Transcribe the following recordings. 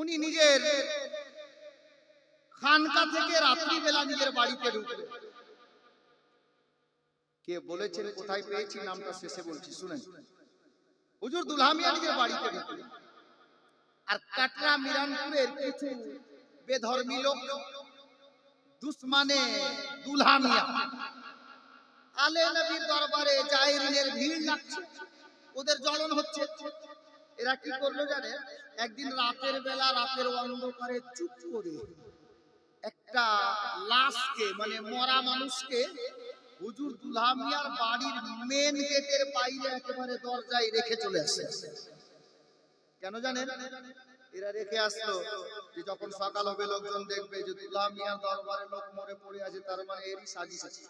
উনি নিজের খানকা থেকে রাত্রিবেলা নিজের বাড়িতে ঢুকলেন। কে বলেছেন, কোথায় পেয়েছি নামটা শেষে বলছি, শুনেন। হুজুর দুলহামিয়া নিজের বাড়িতে ঢুকলেন। আর কাটরা মিরানপুরের কিছু বেধর্মী লোক, দুশ্মনে দুলহামিয়া। আলে নবীর দরবারে জায়রিনের ভিড় লাগছে, ওদের জ্বলন হচ্ছে। এরা কি করল জানে একদিন রাতের বেলা রাতের অন্ধকারে চুপ করে একটা লাশকে মানে মরা মানুষকে হুজুর দুলহামিয়ার বাড়ির মেন গেটের বাইরে একেবারে দরজায় রেখে চলে আসে। কেন জানেন? এরা রেখে আসলো যে যখন সকাল হবে, লোকজন দেখবে যে দুলহামিয়ার দরবারে লোক মরে পড়ে আছে, তার মানে এরই সাজিশ আছে।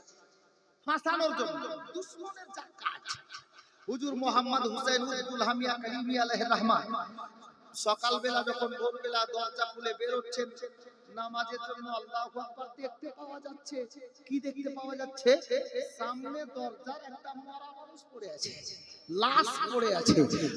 ফাঁসানোর জন্য, দুশ্মনের যা কাজ। হুজুর মোহাম্মদ হুসাইন উদ্দুল হামিয়া কালিমি আলহ রহমান। সকালবেলা যখন ভোরবেলা দরজা খুলে বেরোচ্ছেন, নামাজের জন্য আল্লাহ আকবার দেখতে পাওয়া যাচ্ছে। কি দেখতে পাওয়া যাচ্ছে? সামনে দরজার একটা মরা মানুষ পড়ে আছে লাশ পড়ে আছে।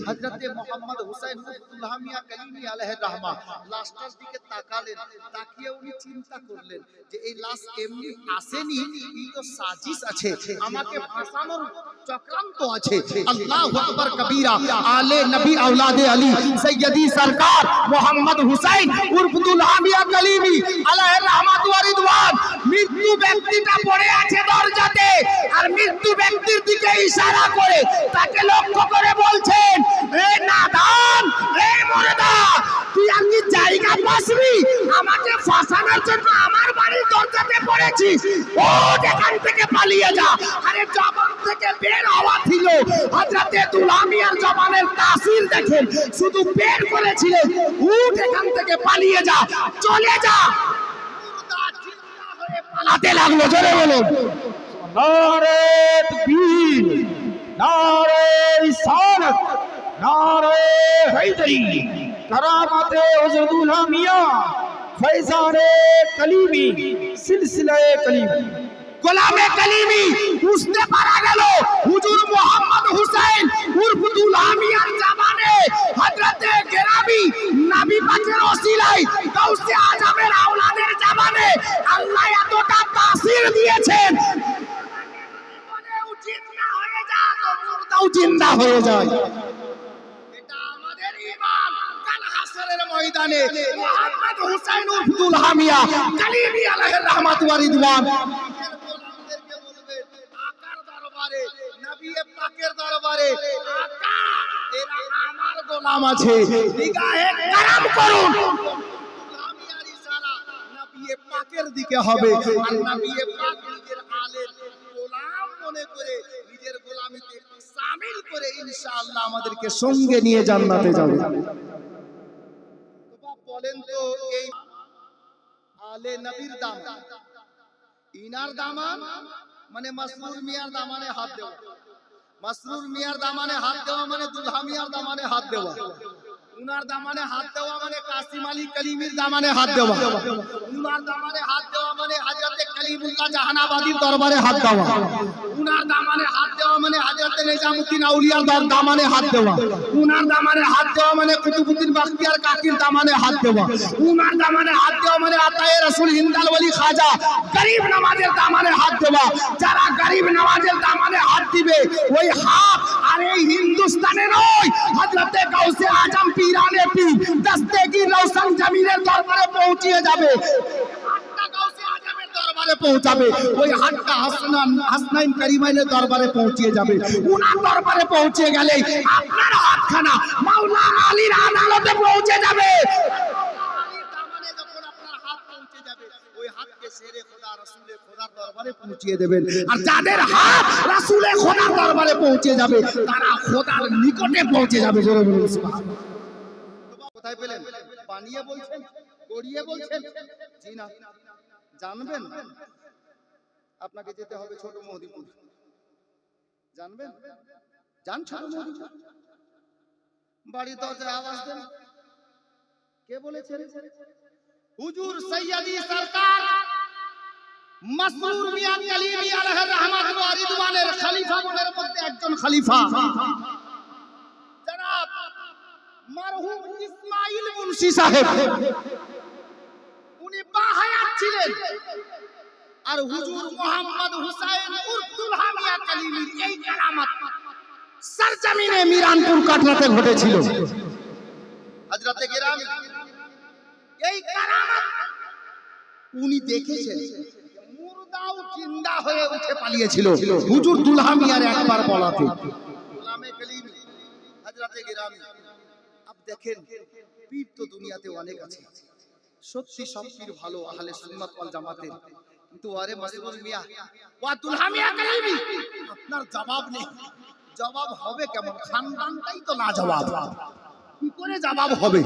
হযরতে মোহাম্মদ হুসাইন উদ্দুল হামিয়া কালিমি আলাইহির রহমান লাশটার দিকে তাকালেন তাকিয়ে উনি চিন্তা করলেন যে এই লাশ এমনি আসেনি? এই তো সাজিশ আছে আমাকে ফাঁসানোর চক্রান্ত আছে। আল্লাহু আকবার কবীরা আলে নবী আওলাদে আলী সৈয়দি সরকার মোহাম্মদ হুসাইন উর্ফ দুলহামিয়া কালিমি আলাইহি রহমাত ওয়া রিদওয়ান মৃত্যু ব্যক্তিটা পড়ে আছে দরজাতে। আর মৃত্যু ব্যক্তির দিকে ইশারা করে তাকে লক্ষ্য করে বলছেন, এ নাদান, এ মুর্দা, তুই আমি জায়গা পাসবি, আমাকে ফাঁসানোর জন্য আমার বাড়ির দরজাতে পড়েছিস। ও এখান থেকে পালিয়ে যা। আরে জবান থেকে বের হওয়া ছিল। হযরতে দুলামিয়ার জবানের তাসির দেখেন, শুধু বের করেছিলেন। উঠ এখান থেকে পালিয়ে যা, চলে যা। পালাতে লাগল, জোরে বলুন। নারে তকবীর নারে ইসালত নারে হায়দারি কারামাতে হযরতুল মিয়া ফয়জানে কলিমি, সিলসিলায়ে কলিমি। গোলামে কালিমি বুঝতে পারা গেল হুজুর মোহাম্মদ হুসাইন উর্ফ দুলহামিয়ার জামানে। হযরতে গেরামি, নবী পাকের ওসিলায় গাউসে আজমের আওলাদের জামানে। আল্লাহ এতটা তাসির দিয়েছেন জিন্দা হয়ে যায়। এটা আমাদের ঈমান কাল হাসরের ময়দানে মোহাম্মদ হুসাইন উর্ফ দুলহামিয়া কালিমি আলাইহির রহমাত ওয়া রিদওয়ান। গোলামদেরকে বলবেন আকার দরবারে নবী পাকের দরবারে আকা এরা আমার গোলাম আছে। নিগাহে কারাম করুন। গোলামিয়ার ইশারা নবী পাকের দিকে হবে। আর নবী পাক নিজের আলের গোলাম মনে করে ইনশাআল্লাহ আমাদেরকে সঙ্গে নিয়ে জান্নাতে যাবে। বলেন তো, এই আলে নবীর দাম। ইনার দামান মানে মাসরুর মিয়ার দামানে হাত দেওয়া। মাসরুর মিয়ার দামানে হাত দেওয়া মানে দুলহা মিয়ার দামানে হাত দেওয়া। উনার দামানে হাত দেওয়া মানে কাসিম আলী দামানে হাত দেওয়া উনার দামানে হাত দেওয়া মানে জাহানাবাদীর দরবারে হাত দেওয়া উনার দামানে হাত দেওয়া মানে নিজামউদ্দিন আউলিয়ার দর দামানে হাত দেওয়া উনার দামানে হাত দেওয়া মানে কুতুবউদ্দিন কাকির দামানে হাত দেওয়া উনার দামানে হাত দেওয়া মানে আতায়ে রাসূল হিন্দাল ওলি খাজা গরিব নওয়াজের দামানে হাত দেওয়া যারা গরিব নওয়াজের দামানে হাত দিবে ওই হাত আর এই হিন্দুস্তানে নয় হযরতে গাউসে আজম জমিনের দরবারে পৌঁছিয়ে যাবে। ওই দরবারে পৌঁছে দেবেন। আর যাদের হাত রাসূলে খোদার দরবারে পৌঁছে যাবে, তারা খোদার নিকটে পৌঁছে যাবে। কোথায় পেলেন? বানিয়ে বলছেন, গড়িয়ে বলছেন। জি না। জানবেন? আপনাকে যেতে হবে ছোট মহদিপুর জানবেন? জান ছোট মহদিপুর বাড়ি দরজায় আওয়াজ দেন। কে বলেছেন? হুজুর সৈয়দি সরকার মাসরুর মিয়া কালিমি আলাইহির রহমাত ওয়া রিদওয়ানের খলিফা গণের মধ্যে একজন খলিফা। জনাব মারহুম ইসমাইল মুন্সি সাহেব। উনি ছিলেন। আর হুজুর মোহাম্মদ হুসাইন উর্দুল হামিয়া কালিমির এই মিরানপুর ঘটেছিল। হযরতে গেরামি, এই উনি দেখেছেন মুর্দাও জিন্দা হয়ে উঠে পালিয়েছিল। হুজুর একবার বলাতে। গোলামে হযরতে গেরামি দেখেন পীর তো দুনিয়াতে অনেক আছে। সত্যি সব পীর ভালো আহলে সুন্নাত ওয়াল জামাতের। কিন্তু আরে মাঝে মিয়া ওয়া আপনার জবাব নেই। জবাব হবে কেমন? খানদানটাই তো না জবাব কি করে জবাব হবে?